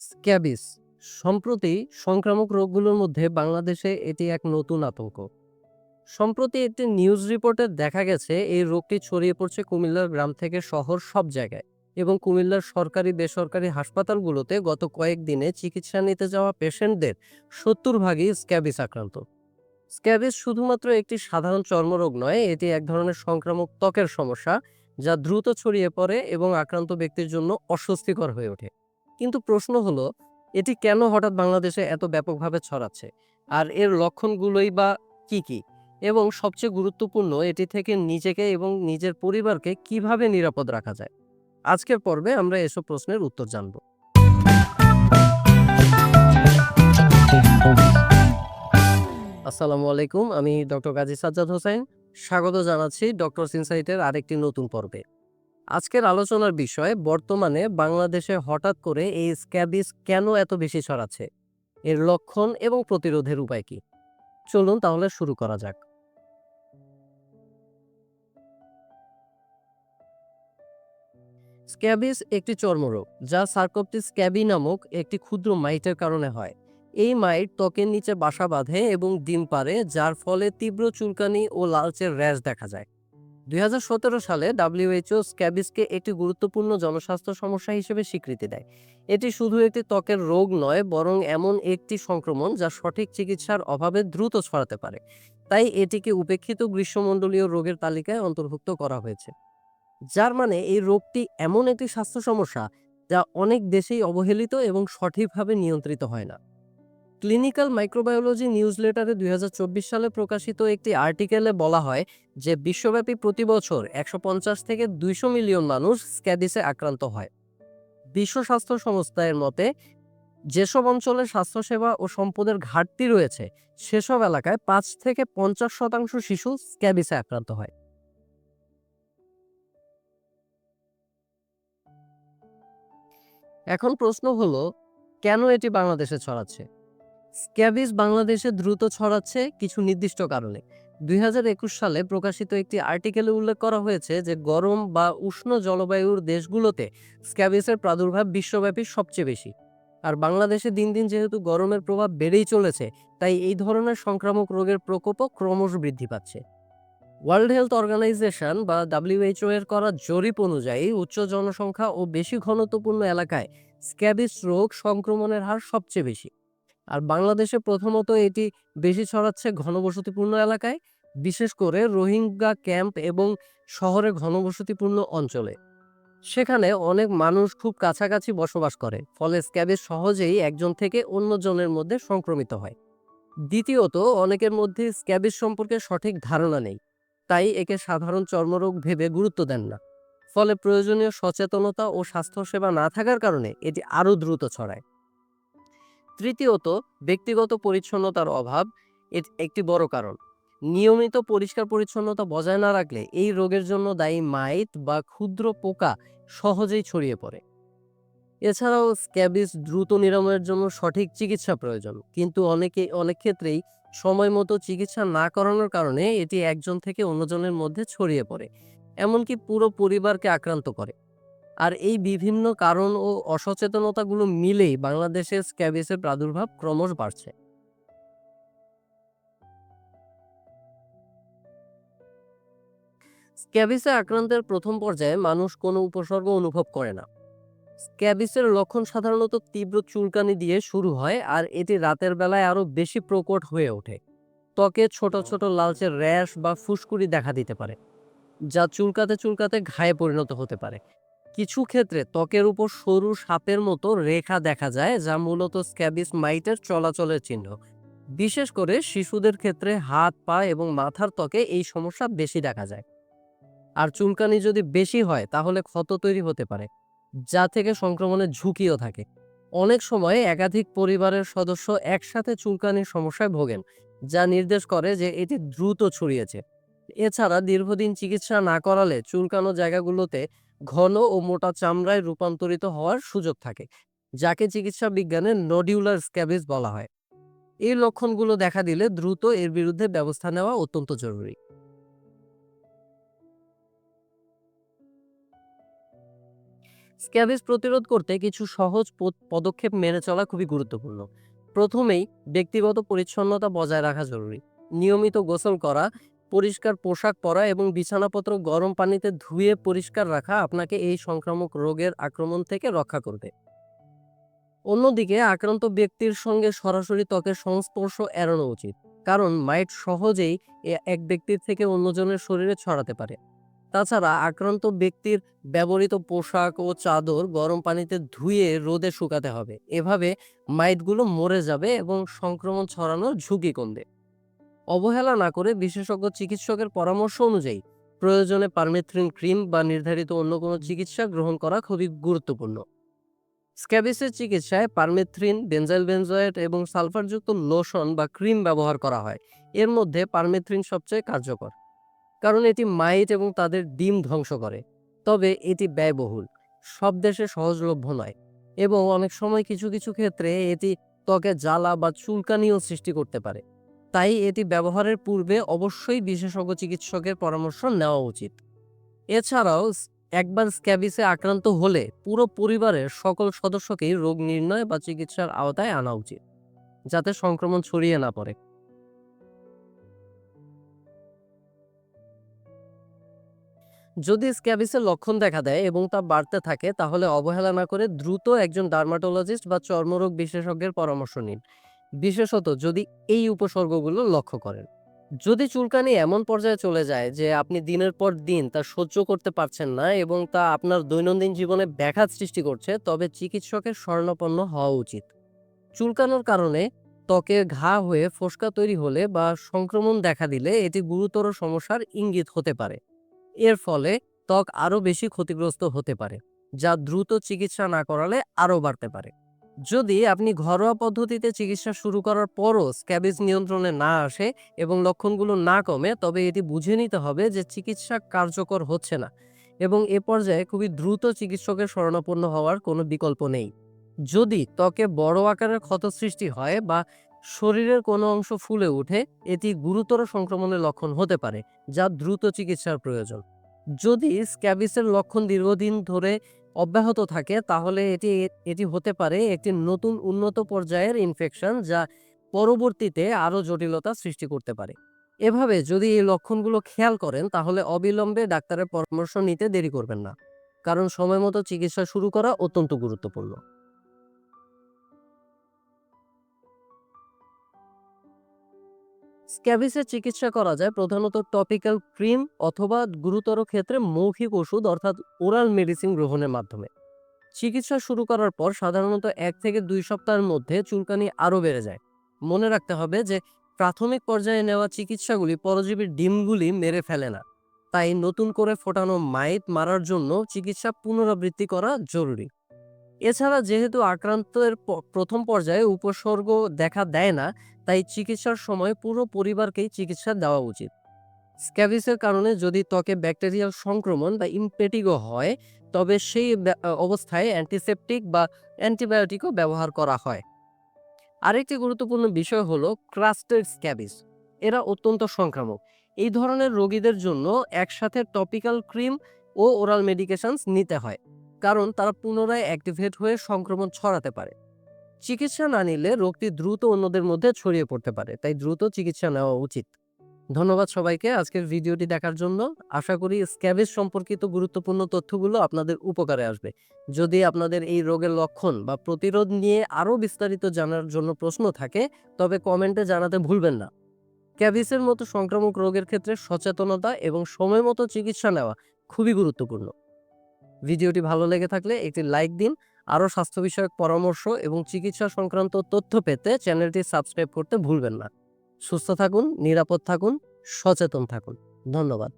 Scabies. সম্প্রতি সংক্রামক রোগগুলোর মধ্যে বাংলাদেশে এটি এক নতুন আতঙ্ক। সম্প্রতি একটি নিউজ রিপোর্টে দেখা গেছে, এই রোগটি ছড়িয়ে পড়ছে কুমিল্লার গ্রাম থেকে শহর সব জায়গায় এবং কুমিল্লার সরকারি, বেসরকারি হাসপাতালগুলোতে গত কয়েকদিনে চিকিৎসা নিতে যাওয়া পেশেন্টদের সত্তর ভাগই স্ক্যাবিস আক্রান্ত। স্ক্যাবিস শুধুমাত্র একটি সাধারণ চর্মরোগ নয়, এটি এক ধরনের সংক্রামক ত্বকের সমস্যা যা দ্রুত ছড়িয়ে পড়ে এবং আক্রান্ত ব্যক্তির জন্য অস্বস্তিকর হয়ে ওঠে। কিন্তু প্রশ্ন হলো, এটি কেন হঠাৎ বাংলাদেশে এত ব্যাপকভাবে ছড়াচ্ছে? আর এর লক্ষণগুলোই বা কি কি? এবং সবচেয়ে গুরুত্বপূর্ণ, এটি থেকে নিজেকে এবং নিজের পরিবারকে কীভাবে নিরাপদ রাখা যায়? আজকের পর্বে আমরা এসব প্রশ্নের উত্তর জানব। আসসালামু আলাইকুম, আমি ডক্টর গাজী সাজ্জাদ হোসেন। স্বাগত জানাচ্ছি ডক্টর ইনসাইটের আরেকটি নতুন পর্বে। আজকের আলোচনার বিষয়, বর্তমানে বাংলাদেশে হঠাৎ করে এই স্ক্যাবিস কেন এত বেশি ছড়াচ্ছে? এর লক্ষণ এবং প্রতিরোধের উপায় কি? চলুন তাহলে শুরু করা যাক। স্ক্যাবিস একটি চর্মরোগ, যা সার্কোপটিস স্ক্যাবি নামক একটি ক্ষুদ্র মাইটের কারণে হয়। এই মাইট ত্বকের নিচে বাসা বাঁধে এবং ডিম পারে যার ফলে তীব্র চুলকানি ও লালচের র্যাশ দেখা যায়। দুই হাজার সতেরো সালে ডাব্লিউএইচও স্ক্যাবিসকে একটি গুরুত্বপূর্ণ জনস্বাস্থ্য সমস্যা হিসেবে স্বীকৃতি দেয়। এটি শুধু একটি ত্বকের রোগ নয়, বরং এমন একটি সংক্রমণ যা সঠিক চিকিৎসার অভাবে দ্রুত ছড়াতে পারে। তাই এটিকে উপেক্ষিত গ্রীষ্মমণ্ডলীয় রোগের তালিকায় অন্তর্ভুক্ত করা হয়েছে। যার মানে এই রোগটি এমন একটি স্বাস্থ্য সমস্যা যা অনেক দেশেই অবহেলিত এবং সঠিকভাবে নিয়ন্ত্রিত হয় না। ক্লিনিক্যাল মাইক্রোবায়োলজি নিউজ লেটারে দুই সালে প্রকাশিত একটি আর্টিকেলে বলা হয় যে বিশ্বব্যাপী প্রতি বছর একশো পঞ্চাশ থেকে দুইশো মিলিয়ন মানুষ স্ক্যাবিসে আক্রান্ত হয়। বিশ্ব স্বাস্থ্য সংস্থার মতে, যেসব অঞ্চলে স্বাস্থ্যসেবা ও সম্পদের ঘাটতি রয়েছে, সেসব এলাকায় পাঁচ থেকে পঞ্চাশ শতাংশ শিশু স্ক্যাবিসে আক্রান্ত হয়। এখন প্রশ্ন হলো, কেন এটি বাংলাদেশে ছড়াচ্ছে? স্ক্যাবিস বাংলাদেশে দ্রুত ছড়াচ্ছে কিছু নির্দিষ্ট কারণে। দুই হাজার একুশ সালে প্রকাশিত একটি আর্টিকেলে উল্লেখ করা হয়েছে যে, গরম বা উষ্ণ জলবায়ুর দেশগুলোতে স্ক্যাবিসের প্রাদুর্ভাব বিশ্বব্যাপী সবচেয়ে বেশি। আর বাংলাদেশে দিন দিন যেহেতু গরমের প্রভাব বেড়েই চলেছে, তাই এই ধরনের সংক্রামক রোগের প্রকোপও ক্রমশ বৃদ্ধি পাচ্ছে। ওয়ার্ল্ড হেলথ অর্গানাইজেশন বা ডাব্লিউএইচও এর করা জরিপ অনুযায়ী, উচ্চ জনসংখ্যা ও বেশি ঘনত্বপূর্ণ এলাকায় স্ক্যাবিস রোগ সংক্রমণের হার সবচেয়ে বেশি। আর বাংলাদেশে প্রথমত এটি বেশি ছড়াচ্ছে ঘনবসতিপূর্ণ এলাকায়, বিশেষ করে রোহিঙ্গা ক্যাম্প এবং শহরে ঘনবসতিপূর্ণ অঞ্চলে। সেখানে অনেক মানুষ খুব কাছাকাছি বসবাস করে, ফলে স্ক্যাবিস সহজেই একজন থেকে অন্যজনের মধ্যে সংক্রমিত হয়। দ্বিতীয়ত, অনেকের মধ্যে স্ক্যাবিস সম্পর্কে সঠিক ধারণা নেই, তাই একে সাধারণ চর্মরোগ ভেবে গুরুত্ব দেন না। ফলে প্রয়োজনীয় সচেতনতা ও স্বাস্থ্যসেবা না থাকার কারণে এটি আরও দ্রুত ছড়ায়। তৃতীয়ত, ব্যক্তিগত পরিচ্ছন্নতার অভাব একটি বড় কারণ। নিয়মিত পরিষ্কার পরিচ্ছন্নতা বজায় না রাখলে এই রোগের জন্য দায়ী মাইট বা ক্ষুদ্র পোকা সহজেই ছড়িয়ে পড়ে। এছাড়াও স্ক্যাবিস দ্রুত নিরাময়ের জন্য সঠিক চিকিৎসা প্রয়োজন। কিন্তু অনেকে, অনেক ক্ষেত্রেই সময় মতো চিকিৎসা না করানোর কারণে এটি একজন থেকে অন্যজনের মধ্যে ছড়িয়ে পড়ে। এমনকি পুরো পরিবারকে আক্রান্ত করে। আর এই বিভিন্ন কারণ ও অসচেতনতাগুলো মিলেই বাংলাদেশে স্ক্যাবিসের প্রাদুর্ভাব ক্রমশ বাড়ছে। স্ক্যাবিসে আক্রান্তের প্রথম পর্যায়ে মানুষ কোনো উপসর্গ অনুভব করে না। স্ক্যাবিসের লক্ষণ সাধারণত তীব্র চুলকানি দিয়ে শুরু হয় আর এটি রাতের বেলায় আরও বেশি প্রকট হয়ে ওঠে। ত্বকে ছোট ছোট লালচে র্যাশ বা ফুসকুড়ি দেখা দিতে পারে যা চুলকাতে চুলকাতে ঘায়ে পরিণত হতে পারে। কিছু ক্ষেত্রে ত্বকের উপর সরু সাপের মতো রেখা দেখা যায় যা মূলত স্ক্যাবিস মাইটের চলাচলের চিহ্ন। বিশেষ করে শিশুদের ক্ষেত্রে হাত, পা এবং মাথার ত্বকে এই সমস্যা বেশি দেখা যায়। আর চুলকানি যদি বেশি হয়, তাহলে ক্ষত তৈরি হতে পারে, যা থেকে সংক্রমণের ঝুঁকিও থাকে। অনেক সময় একাধিক পরিবারের সদস্য একসাথে চুলকানির সমস্যায় ভোগেন, যা নির্দেশ করে যে এটি দ্রুত ছড়িয়েছে। এছাড়া দীর্ঘদিন চিকিৎসা না করালে চুলকানো জায়গাগুলোতে ঘন ও মোটা চামড়ায় রূপান্তরিত হওয়ার সুযোগ থাকে, যাকে চিকিৎসা বিজ্ঞানে নডিউলার স্ক্যাবিস বলা হয়। এই লক্ষণগুলো দেখা দিলে দ্রুত এর বিরুদ্ধে ব্যবস্থা নেওয়া অত্যন্ত জরুরি। স্ক্যাবিস প্রতিরোধ করতে কিছু সহজ পদ- পদক্ষেপ মেনে চলা খুবই গুরুত্বপূর্ণ। প্রথমেই ব্যক্তিগত পরিচ্ছন্নতা বজায় রাখা জরুরি। নিয়মিত গোসল করা পরিষ্কার পোশাক পরা এবং বিছানাপত্র গরম পানিতে ধুয়ে পরিষ্কার রাখা আপনাকে এই সংক্রামক রোগের আক্রমণ থেকে রক্ষা করবে। অন্যদিকে, আক্রান্ত ব্যক্তির সঙ্গে সরাসরি ত্বকের সংস্পর্শ এড়ানো উচিত, কারণ মাইট সহজেই এক ব্যক্তির থেকে অন্যজনের শরীরে ছড়াতে পারে। তাছাড়া, আক্রান্ত ব্যক্তির ব্যবহৃত পোশাক ও চাদর গরম পানিতে ধুয়ে রোদে শুকাতে হবে। এভাবে মাইটগুলো মরে যাবে এবং সংক্রমণ ছড়ানোর ঝুঁকি কমবে। অবহেলা না করে বিশেষজ্ঞ চিকিৎসকের পরামর্শ অনুযায়ী প্রয়োজনে পারমেথ্রিন ক্রিম বা নির্ধারিত অন্য কোনো চিকিৎসা গ্রহণ করা খুবই গুরুত্বপূর্ণ। স্ক্যাবিসের চিকিৎসায় পারমেথ্রিন বেনজাইল বেনজয়েট এবং সালফারযুক্ত লোশন বা ক্রিম ব্যবহার করা হয়। এর মধ্যে পারমেথ্রিন সবচেয়ে কার্যকর, কারণ এটি মাইট এবং তাদের ডিম ধ্বংস করে। তবে এটি ব্যয়বহুল, সব দেশে সহজলভ্য নয় এবং অনেক সময় কিছু কিছু ক্ষেত্রে এটি ত্বকে জ্বালা বা চুলকানিও সৃষ্টি করতে পারে। তাই এটি ব্যবহারের পূর্বে অবশ্যই বিশেষজ্ঞ চিকিৎসকের পরামর্শ নেওয়া উচিত। এছাড়াও একবার স্ক্যাবিসে আক্রান্ত হলে পুরো পরিবারের সকল সদস্যকেই রোগ নির্ণয় বা চিকিৎসার আওতায় আনা উচিত, যাতে সংক্রমণ ছড়িয়ে না পড়ে। যদি স্ক্যাবিসের লক্ষণ দেখা দেয় এবং তা বাড়তে থাকে, তাহলে অবহেলা না করে দ্রুত একজন ডার্মাটোলজিস্ট বা চর্মরোগ বিশেষজ্ঞের পরামর্শ নিন। বিশেষত যদি এই উপসর্গগুলো লক্ষ্য করেন। যদি চুলকানি এমন পর্যায়ে চলে যায় যে আপনি দিনের পর দিন তা সহ্য করতে পারছেন না এবং তা আপনার দৈনন্দিন জীবনে ব্যাঘাত সৃষ্টি করছে, তবে চিকিৎসকের স্বর্ণপন্ন হওয়া উচিত। চুলকানোর কারণে ত্বকে ঘা হয়ে ফোসকা তৈরি হলে বা সংক্রমণ দেখা দিলে এটি গুরুতর সমস্যার ইঙ্গিত হতে পারে। এর ফলে ত্বক আরও বেশি ক্ষতিগ্রস্ত হতে পারে, যা দ্রুত চিকিৎসা না করালে আরও বাড়তে পারে। যদি আপনি ঘরোয়া পদ্ধতিতে চিকিৎসা শুরু করার পরও স্ক্যাবিজ নিয়ন্ত্রণে না আসে এবং লক্ষণগুলো না কমে, তবে এটি বুঝে নিতে হবে যে চিকিৎসা কার্যকর হচ্ছে না এবং এ পর্যায়ে খুবই দ্রুত চিকিৎসকের শরণাপন্ন হওয়ার কোনো বিকল্প নেই। যদি ত্বকে বড় আকারের ক্ষত সৃষ্টি হয় বা শরীরের কোনো অংশ ফুলে ওঠে, এটি গুরুতর সংক্রমণের লক্ষণ হতে পারে, যা দ্রুত চিকিৎসার প্রয়োজন। যদি স্ক্যাবিসের লক্ষণ দীর্ঘদিন ধরে অব্যাহত থাকে, তাহলে এটি এটি হতে পারে একটি নতুন উন্নত পর্যায়ের ইনফেকশন যা পরবর্তীতে আরও জটিলতা সৃষ্টি করতে পারে। এভাবে যদি এই লক্ষণগুলো খেয়াল করেন, তাহলে অবিলম্বে ডাক্তারের পরামর্শ নিতে দেরি করবেন না, কারণ সময় মতো চিকিৎসা শুরু করা অত্যন্ত গুরুত্বপূর্ণ। স্ক্যাবিসের চিকিৎসা করা যায় প্রধানত টপিক্যাল ক্রিম অথবা গুরুতর ক্ষেত্রে মৌখিক ওষুধ অর্থাৎ ওরাল মেডিসিন গ্রহণের মাধ্যমে। চিকিৎসা শুরু করার পর সাধারণত এক থেকে দুই সপ্তাহের মধ্যে চুলকানি আরও বেড়ে যায়। মনে রাখতে হবে যে প্রাথমিক পর্যায়ে নেওয়া চিকিৎসাগুলি পরজীবীর ডিমগুলি মেরে ফেলে না। তাই নতুন করে ফোটানো মাইট মারার জন্য চিকিৎসা পুনরাবৃত্তি করা জরুরি। এছাড়া যেহেতু আক্রান্তের প্রথম পর্যায়ে উপসর্গ দেখা দেয় না, তাই চিকিৎসার সময় পুরো পরিবারকেই চিকিৎসা দেওয়া উচিত। স্ক্যাবিসের কারণে যদি ত্বকে ব্যাকটেরিয়াল সংক্রমণ বা ইমপেটিগো হয়, তবে সেই অবস্থায় অ্যান্টিসেপটিক বা অ্যান্টিবায়োটিকও ব্যবহার করা হয়। আরেকটি গুরুত্বপূর্ণ বিষয় হলো ক্রাস্টেড স্ক্যাবিস এরা অত্যন্ত সংক্রামক। এই ধরনের রোগীদের জন্য একসাথে টপিক্যাল ক্রিম ও ওরাল মেডিকেশনস নিতে হয়। কারণ তারা পুনরায় অ্যাক্টিভেট হয়ে সংক্রমণ ছড়াতে পারে। চিকিৎসা না নিলে রোগটি দ্রুত অন্যদের মধ্যে ছড়িয়ে পড়তে পারে, তাই দ্রুত চিকিৎসা নেওয়া উচিত। ধন্যবাদ সবাইকে আজকের ভিডিওটি দেখার জন্য। আশা করি স্ক্যাবিস সম্পর্কিত গুরুত্বপূর্ণ তথ্যগুলো আপনাদের উপকারে আসবে। যদি আপনাদের এই রোগের লক্ষণ বা প্রতিরোধ নিয়ে আরও বিস্তারিত জানার জন্য প্রশ্ন থাকে, তবে কমেন্টে জানাতে ভুলবেন না। ক্যাবিসের মতো সংক্রামক রোগের ক্ষেত্রে সচেতনতা এবং সময় মতো চিকিৎসা নেওয়া খুবই গুরুত্বপূর্ণ। ভিডিওটি ভালো লেগে থাকলে একটি লাইক দিন, আরও স্বাস্থ্য বিষয়ক পরামর্শ এবং চিকিৎসা সংক্রান্ত তথ্য পেতে চ্যানেলটি সাবস্ক্রাইব করতে ভুলবেন না। সুস্থ থাকুন, নিরাপদ থাকুন, সচেতন থাকুন। ধন্যবাদ।